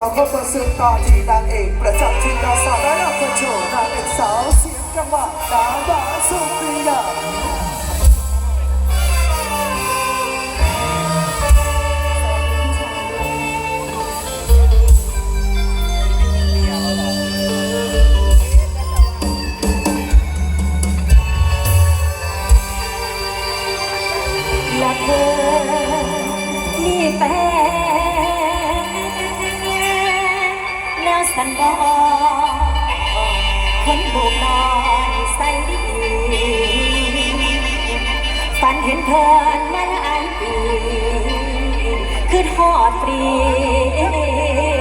เราก็มาสืบต่อที่นางเอกประจำที่เราสาวและนักโชว์นางเอกสาวเสียงกังหวะดาวดาสุปริยา สันบอกคนบุกนอนใส่ดีฝันเห็นเธอมาหลายปีคือทอดฟรี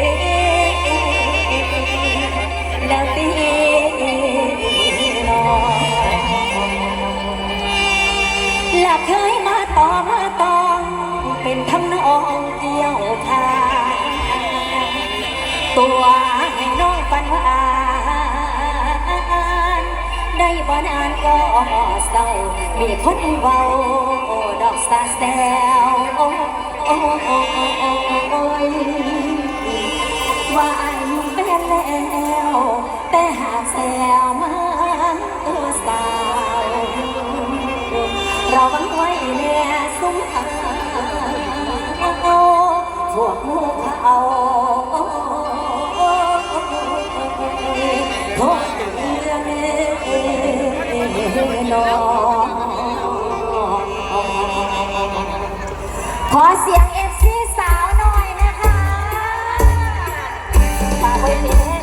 นานก็เศร้ามีคนเบาดอกสาแซวโอ้โอ้โอ้โอ้โอ้โอ้ยว่าอันเป็นแล้ว แต่หากแซวมาตัวสาวเราบังไว้แน่สุมหาพวกหมูเขา ขอเสียงเอฟซีสาวหน่อยนะคะฝากไว้เป็น